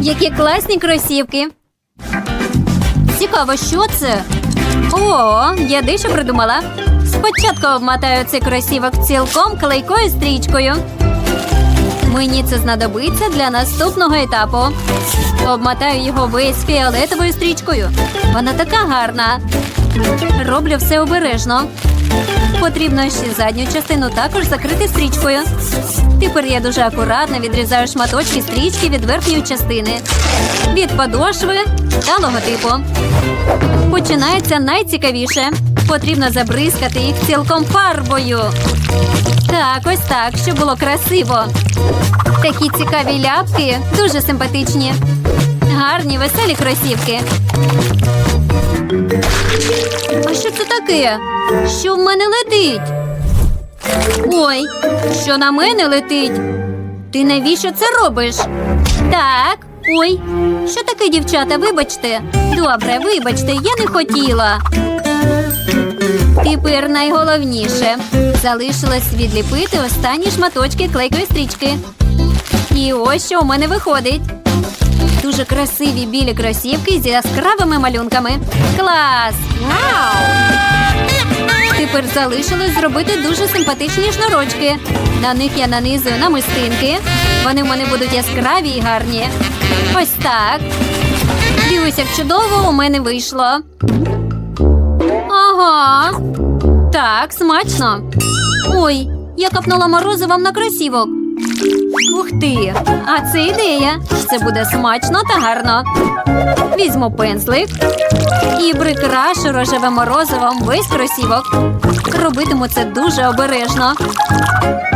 Які класні кросівки. Цікаво, що це? О, я дещо придумала. Спочатку обмотаю цей кросівок цілком клейкою стрічкою. Мені це знадобиться для наступного етапу. Обмотаю його весь фіолетовою стрічкою. Вона така гарна. Роблю все обережно. Потрібно ще задню частину також закрити стрічкою. Тепер я дуже акуратно відрізаю шматочки стрічки від верхньої частини, від подошви та логотипу. Починається найцікавіше. Потрібно забризкати їх цілком фарбою. Так, ось так, щоб було красиво. Такі цікаві ляпки, дуже симпатичні. Гарні, веселі кросівки. А що це таке? Що в мене летить? Ой, що на мене летить? Ти навіщо це робиш? Так, ой, що таке, дівчата? Вибачте. Добре, вибачте, я не хотіла. Тепер найголовніше. Залишилось відліпити останні шматочки клейкої стрічки. І ось що у мене виходить. Дуже красиві білі кросівки з яскравими малюнками. Клас! Вау! Тепер залишилось зробити дуже симпатичні шнурочки. На них я нанизую намистинки. Вони в мене будуть яскраві і гарні. Ось так. Дивись, як чудово у мене вийшло. Ага. Так, смачно. Ой, я капнула морозивом на кросівок. Ух ти! А це ідея. Це буде смачно та гарно. Візьму пензлик і прикрашу рожевим морозивом весь кросівок. Робитиму це дуже обережно.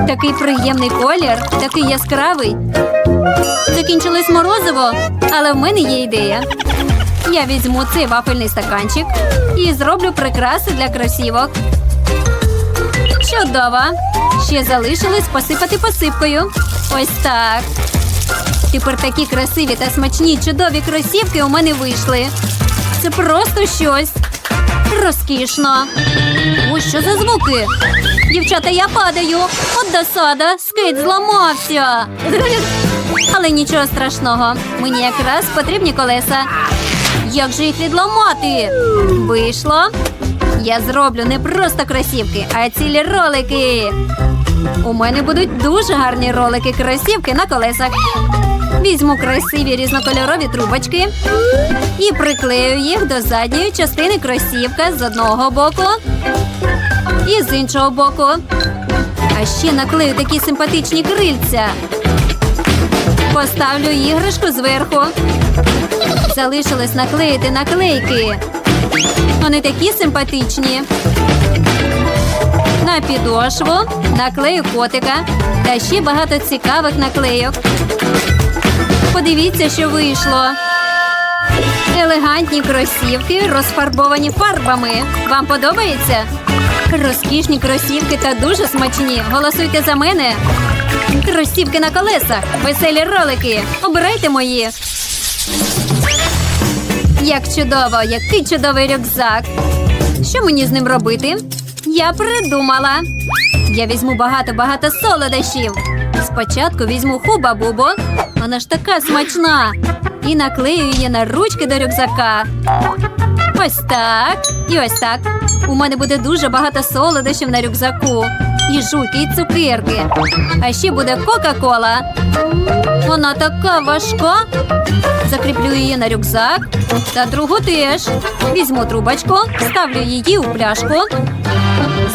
Такий приємний колір, такий яскравий. Закінчилось морозиво, але в мене є ідея. Я візьму цей вафельний стаканчик і зроблю прикраси для кросівок. Чудово! Ще залишилось посипати посипкою. Ось так. Тепер такі красиві та смачні чудові кросівки у мене вийшли. Це просто щось. Розкішно. Ось що за звуки? Дівчата, я падаю. От досада, скейт зламався. Але нічого страшного. Мені якраз потрібні колеса. Як же їх відламати? Вийшло. Я зроблю не просто кросівки, а цілі ролики. У мене будуть дуже гарні ролики кросівки на колесах. Візьму красиві різнокольорові трубочки і приклею їх до задньої частини кросівка з одного боку і з іншого боку. А ще наклею такі симпатичні крильця. Поставлю іграшку зверху. Залишилось наклеїти наклейки. Вони такі симпатичні. На підошву наклею котика та ще багато цікавих наклейок. Подивіться, що вийшло. Елегантні кросівки розфарбовані фарбами. Вам подобається? Розкішні кросівки та дуже смачні. Голосуйте за мене. Кросівки на колесах, веселі ролики. Обирайте мої. Як чудово, який чудовий рюкзак. Що мені з ним робити? Я придумала. Я візьму багато-багато солодощів. Спочатку візьму хуба-бубу. Вона ж така смачна. І наклею її на ручки до рюкзака. Ось так. І ось так. У мене буде дуже багато солодощів на рюкзаку. І жуйки, і цукерки. А ще буде Кока-Кола. Вона така важка. Закріплю її на рюкзак. Та другу теж. Візьму трубочку, ставлю її у пляшку.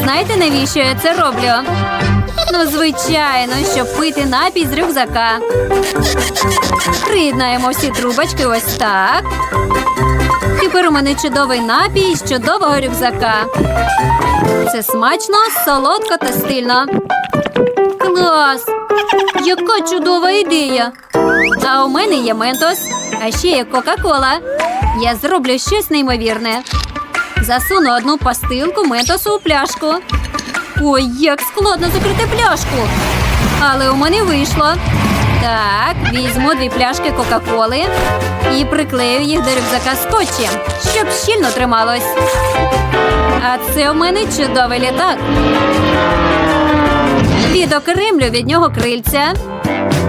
Знаєте, навіщо я це роблю? Ну, звичайно, щоб пити напій з рюкзака. Приєднаємо всі трубочки ось так. Тепер у мене чудовий напій з чудового рюкзака. Це смачно, солодко та стильно. Клас! Яка чудова ідея! А у мене є ментос, а ще є Кока-Кола. Я зроблю щось неймовірне. Засуну одну пастилку ментосу у пляшку. Ой, як складно закрити пляшку. Але у мене вийшло. Так, візьму дві пляшки Кока-Коли і приклею їх до рюкзака скотчем, щоб щільно трималось. А це у мене чудовий літак. Відокремлю від нього крильця.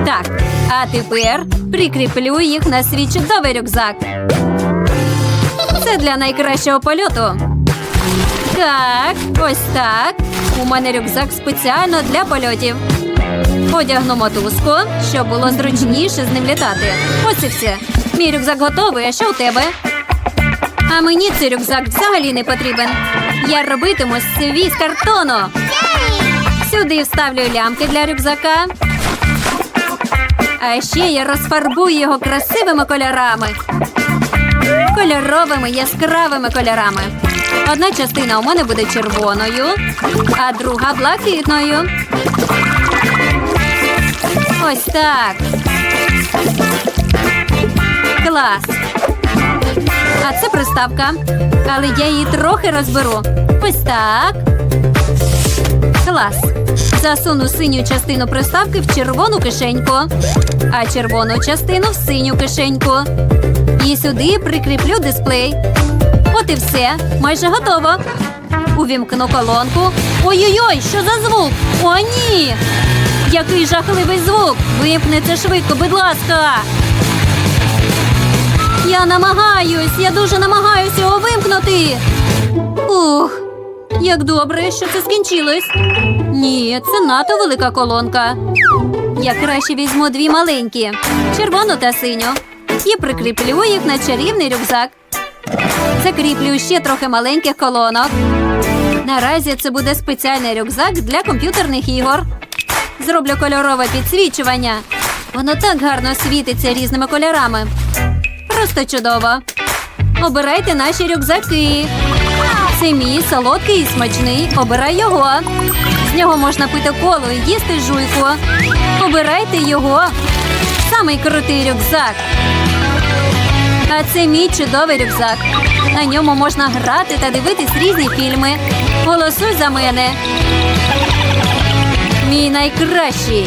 Так, а тепер прикріплю їх на свій чудовий рюкзак. Це для найкращого польоту. Так, ось так. У мене рюкзак спеціально для польотів. Одягну мотузку, щоб було зручніше з ним літати. Ось і все. Мій рюкзак готовий, а що у тебе? А мені цей рюкзак взагалі не потрібен. Я робитиму свій з картону. Сюди вставлю лямки для рюкзака. А ще я розфарбую його красивими кольорами. Кольоровими яскравими кольорами. Одна частина у мене буде червоною, а друга блакитною. Ось так. Клас. А це приставка. Але я її трохи розберу. Ось так. Клас. Засуну синю частину приставки в червону кишеньку, а червону частину в синю кишеньку. І сюди прикріплю дисплей. От і все. Майже готово. Увімкну колонку. Ой-ой-ой, що за звук? О, ні! Який жахливий звук! Вимкни це швидко, будь ласка. Я намагаюсь, я дуже намагаюся його вимкнути. Ух, як добре, що це скінчилось. Ні, це надто велика колонка. Я краще візьму дві маленькі червону та синю. І прикріплю їх на чарівний рюкзак. Закріплю ще трохи маленьких колонок. Наразі це буде спеціальний рюкзак для комп'ютерних ігор. Зроблю кольорове підсвічування. Воно так гарно світиться різними кольорами. Просто чудово. Обирайте наші рюкзаки. Це мій солодкий і смачний. Обирай його. З нього можна пити коло і їсти жуйку. Обирайте його. Самий крутий рюкзак. А це мій чудовий рюкзак. На ньому можна грати та дивитись різні фільми. Голосуй за мене. Мій найкращий.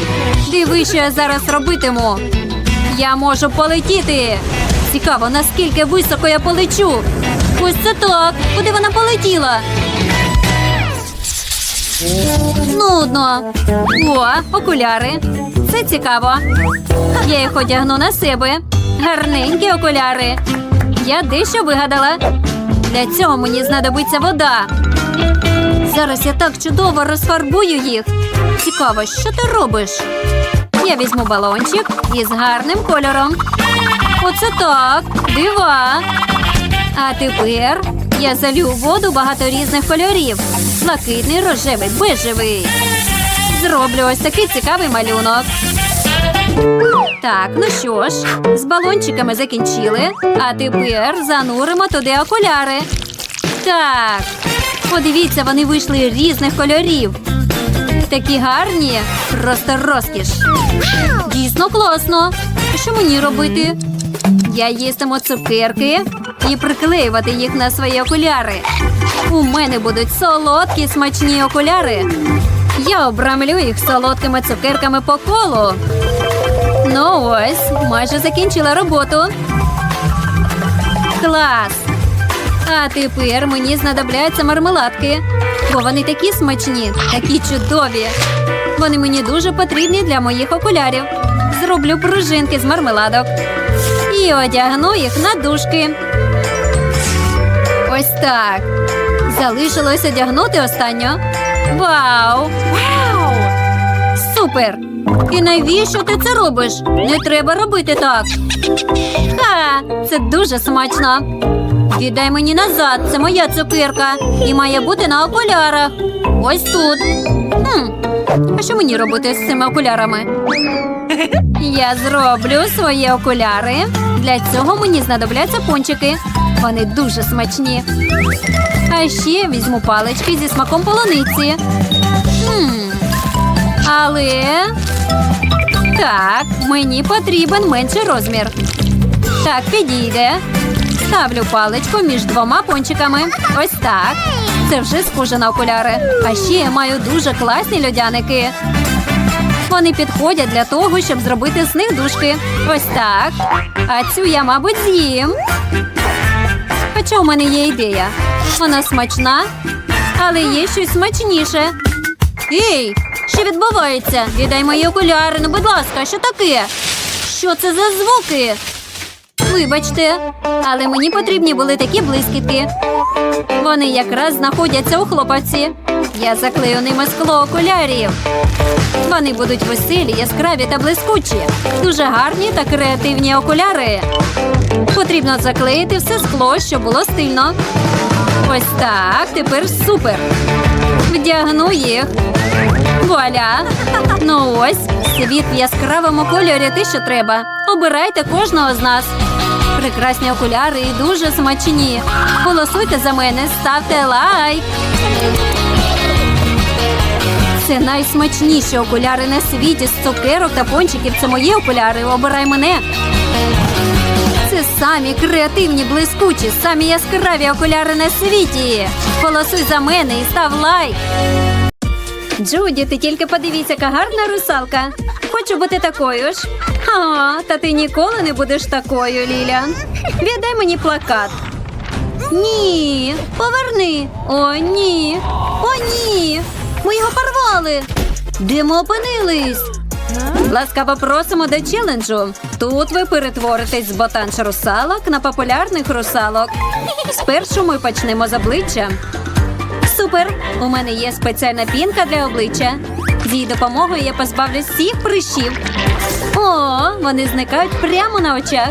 Диви, що я зараз робитиму. Я можу полетіти. Цікаво, наскільки високо я полечу. Ось це так. Куди вона полетіла? Нудно. О, окуляри. Це цікаво. Я їх одягну на себе. Гарненькі окуляри. Я дещо вигадала. Для цього мені знадобиться вода. Зараз я так чудово розфарбую їх. Цікаво, що ти робиш? Я візьму балончик із гарним кольором. Оце так, дива. А тепер я залю у воду багато різних кольорів: блакитний, рожевий, бежевий. Зроблю ось такий цікавий малюнок. Так, ну що ж, з балончиками закінчили. А тепер зануримо туди окуляри. Так, подивіться, вони вийшли різних кольорів. Такі гарні, просто розкіш. Дійсно класно. Що мені робити? Я їстиму цукерки і приклеювати їх на свої окуляри. У мене будуть солодкі смачні окуляри. Я обрамлю їх солодкими цукерками по колу. Ну ось, майже закінчила роботу. Клас! А тепер мені знадобляться мармеладки, бо вони такі смачні, такі чудові. Вони мені дуже потрібні для моїх окулярів. Зроблю пружинки з мармеладок і одягну їх на дужки. Ось так. Залишилось одягнути останню. Вау! Вау! Супер! І навіщо ти це робиш? Не треба робити так. Ха! Це дуже смачно. Віддай мені назад, це моя цукерка і має бути на окулярах. Ось тут. Хм. А що мені робити з цими окулярами? Я зроблю свої окуляри. Для цього мені знадобляться пончики. Вони дуже смачні. А ще візьму палички зі смаком полуниці. Хм. Але так, мені потрібен менший розмір. Так, підійде. Ставлю паличку між двома пончиками. Ось так. Це вже схоже на окуляри. А ще я маю дуже класні льодяники. Вони підходять для того, щоб зробити з них дужки. Ось так. А цю я, мабуть, з'їм. Хоча у мене є ідея. Вона смачна, але є щось смачніше. Ей, Що відбувається? Віддай мої окуляри, ну будь ласка, що таке? Що це за звуки? Вибачте, але мені потрібні були такі блискітки. Вони якраз знаходяться у хлопавці. Я заклею ними скло окулярів. Вони будуть веселі, яскраві та блискучі. Дуже гарні та креативні окуляри. Потрібно заклеїти все скло, щоб було стильно. Ось так, тепер супер. Вдягну їх. Вуаля! Ну ось, світ в яскравому кольорі те, що треба. Обирайте кожного з нас. Прекрасні окуляри і дуже смачні. Голосуйте за мене, ставте лайк. Це найсмачніші окуляри на світі з цукерок та пончиків. Це мої окуляри. Обирай мене. Самі креативні, блискучі, самі яскраві окуляри на світі. Голосуй за мене і став лайк. Джуді, ти тільки подивіться, яка гарна русалка. Хочу бути такою ж. А, та ти ніколи не будеш такою, Ліліан. Віддай мені плакат. Ні, поверни. О, ні. О, ні. Ми його порвали. Де ми опинились? Ласкаво просимо до челенджу. Тут ви перетворитесь з ботанч русалок на популярних русалок. Спершу ми почнемо з обличчя. Супер! У мене є спеціальна пінка для обличчя. З її допомогою я позбавлюсь всіх прищів. О, вони зникають прямо на очах.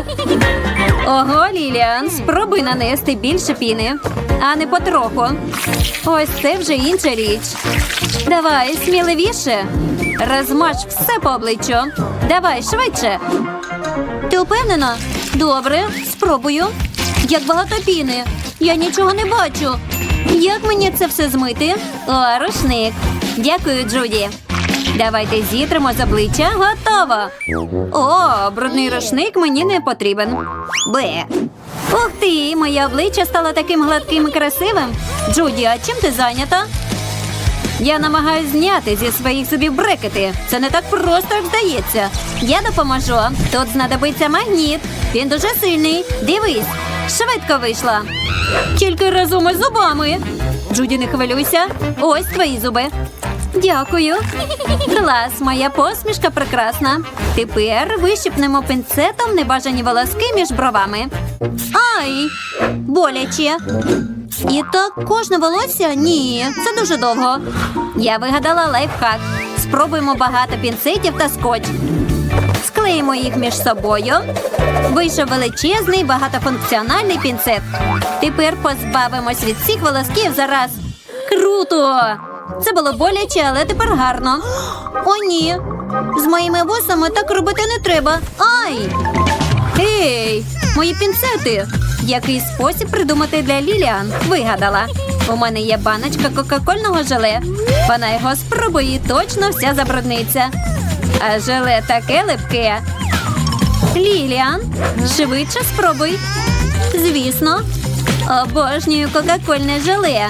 Ого, Ліліан, спробуй нанести більше піни, а не потроху. Ось це вже інша річ. Давай, сміливіше. Розмаж все по обличчю. Давай швидше. Ти впевнена? Добре, спробую. Як багато піни. Я нічого не бачу. Як мені це все змити? О, рушник. Дякую, Джуді. Давайте зітримо з обличчя. Готово. О, брудний рушник мені не потрібен. Бе. Ух ти, моє обличчя стало таким гладким і красивим. Джуді, а чим ти зайнята? Я намагаюсь зняти зі своїх зубів брекети. Це не так просто, як здається. Я допоможу. Тут знадобиться магніт. Він дуже сильний. Дивись, швидко вийшла. Тільки разом із зубами. Джуді, не хвилюйся. Ось твої зуби. Дякую. Клас, моя посмішка прекрасна. Тепер вищипнемо пінцетом небажані волоски між бровами. Ай! Боляче. І так кожне волосся? Ні, це дуже довго. Я вигадала лайфхак. Спробуємо багато пінцетів та скотч. Склеїмо їх між собою. Вийшов величезний багатофункціональний пінцет. Тепер позбавимось від всіх волосків зараз. Круто! Це було боляче, але тепер гарно. О, ні. З моїми вусами так робити не треба. Ай! Ей, мої пінцети! Який спосіб придумати для Ліліан? Вигадала. У мене є баночка кока-кольного желе. Вона його спробує і точно вся забрудниться. А желе таке липке. Ліліан, швидше спробуй. Звісно, обожнюю кока-кольне желе.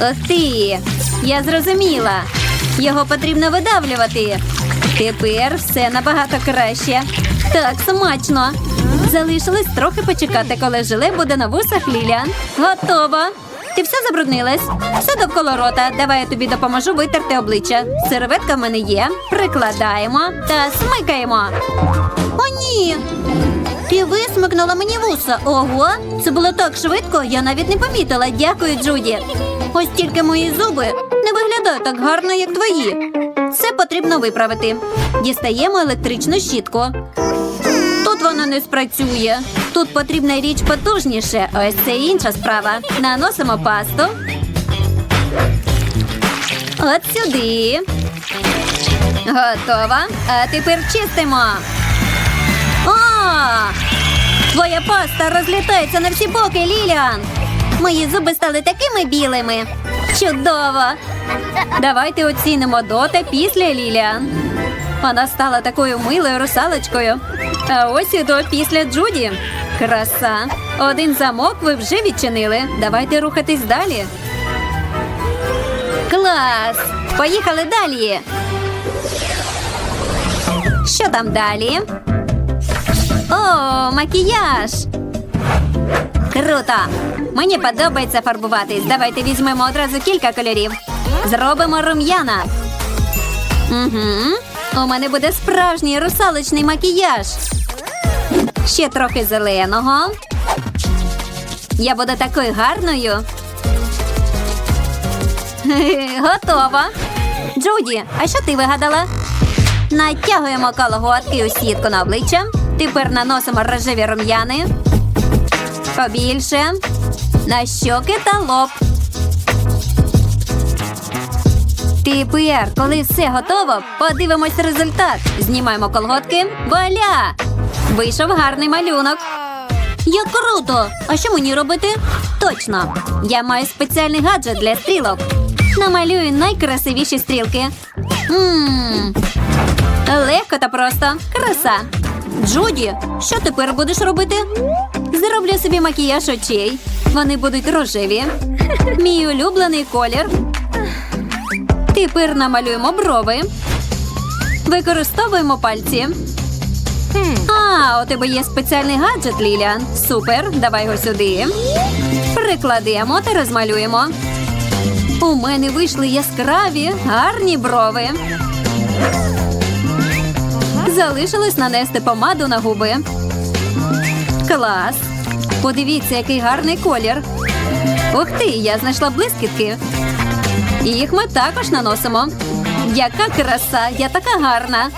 Ох ти! Я зрозуміла. Його потрібно видавлювати. Тепер все набагато краще. Так, смачно. Залишилось трохи почекати, коли желе буде на вусах Ліліан. Готово. Ти все забруднилась? Все довкола рота. Давай я тобі допоможу витерти обличчя. Серветка в мене є. Прикладаємо та смикаємо. О, ні. Ти висмикнула мені вуса. Ого, це було так швидко, я навіть не помітила. Дякую, Джуді. Ось тільки мої зуби не виглядають так гарно, як твої. Це потрібно виправити. Дістаємо електричну щітку. Тут не спрацює. Тут потрібна річ потужніше. Ось це інша справа. Наносимо пасту. От сюди. Готово. А тепер чистимо. О! Твоя паста розлітається на всі боки, Ліліан. Мої зуби стали такими білими. Чудово! Давайте оцінимо до та після Ліліан. Вона стала такою милою русалочкою. А ось і до після Джуді. Краса. Один замок ви вже відчинили. Давайте рухатись далі. Клас! Поїхали далі. Що там далі? О, макіяж! Круто! Мені подобається фарбуватись. Давайте візьмемо одразу кілька кольорів. Зробимо рум'яна. Угу. У мене буде справжній русалочний макіяж. Ще трохи зеленого. Я буду такою гарною. Готова. Джуді, а що ти вигадала? Натягуємо колготки у сітку на обличчя. Тепер наносимо рожеві рум'яни. Побільше. На щоки та лоб. Тепер, коли все готово, подивимось результат. Знімаємо колготки. Вуаля! Вийшов гарний малюнок. Як круто! А що мені робити? Точно! Я маю спеціальний гаджет для стрілок. Намалюю найкрасивіші стрілки. Ммм. Легко та просто. Краса. Джуді, що тепер будеш робити? Зроблю собі макіяж очей. Вони будуть рожеві. Мій улюблений колір. Тепер намалюємо брови. Використовуємо пальці. А, у тебе є спеціальний гаджет, Ліліан. Супер, давай його сюди. Прикладемо та розмалюємо. У мене вийшли яскраві, гарні брови. Залишилось нанести помаду на губи. Клас. Подивіться, який гарний колір. Ух ти, я знайшла блискітки. І їх ми також наносимо. Яка краса, я така гарна.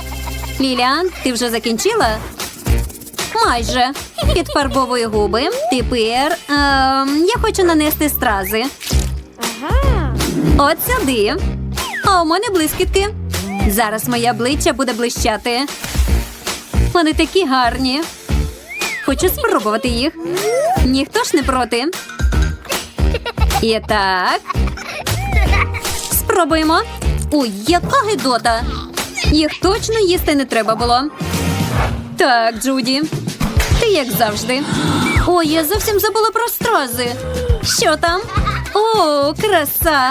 Ліліан, ти вже закінчила? Майже. Підфарбовую губи. Тепер ем, я хочу нанести стрази. От сюди. А у мене блискітки. Зараз моє обличчя буде блищати. Вони такі гарні. Хочу спробувати їх. Ніхто ж не проти. І так. Спробуємо. Ой, яка гидота. Їх точно їсти не треба було. Так, Джуді. Ти як завжди. Ой, я зовсім забула про стрази. Що там? О, краса.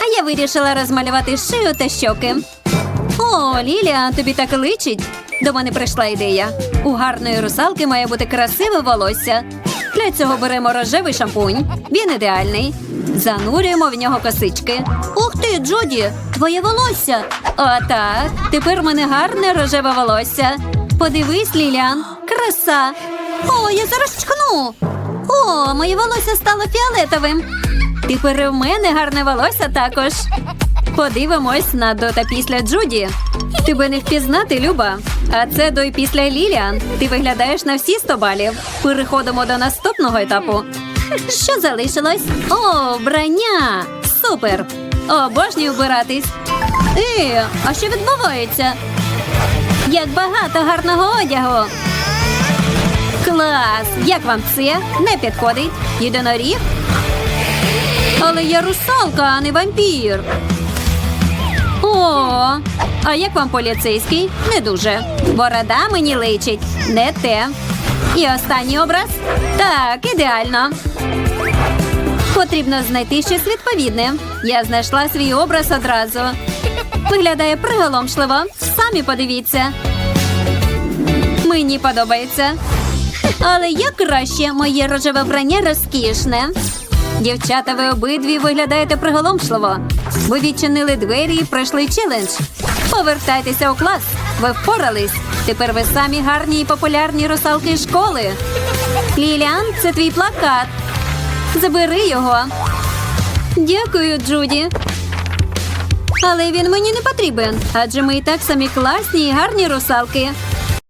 А я вирішила розмалювати шию та щоки. О, Лілія, тобі так личить. До мене прийшла ідея. У гарної русалки має бути красиве волосся. Для цього беремо рожевий шампунь. Він ідеальний. Занурюємо в нього косички. Ух ти, Джуді, твоє волосся. Отак. Тепер в мене гарне рожеве волосся. Подивись, Ліліан, краса. О, я зараз чкну. О, моє волосся стало фіолетовим. Тепер і мене гарне волосся також. Подивимось на до та після Джуді. Тебе не впізнати, Люба. А це до і після Ліліан. Ти виглядаєш на всі 100 балів. Переходимо до наступного етапу. Що залишилось? О, вбрання! Супер! Обожнюю вбиратись. Е, а що відбувається? Як багато гарного одягу. Клас! Як вам це? Не підходить. Єдиноріг? Але я русалка, а не вампір. О, а як вам поліцейський? Не дуже. Борода мені личить. Не те. І останній образ? Так, ідеально. Потрібно знайти щось відповідне. Я знайшла свій образ одразу. Виглядає приголомшливо. Самі подивіться. Мені подобається. Але як краще, моє рожеве вбрання розкішне. Дівчата, ви обидві виглядаєте приголомшливо. Ви відчинили двері і пройшли челендж. Повертайтеся у клас. Ви впорались. Тепер ви самі гарні і популярні русалки школи. Ліліан, це твій плакат. Забери його. Дякую, Джуді. Але він мені не потрібен, адже ми і так самі класні і гарні русалки.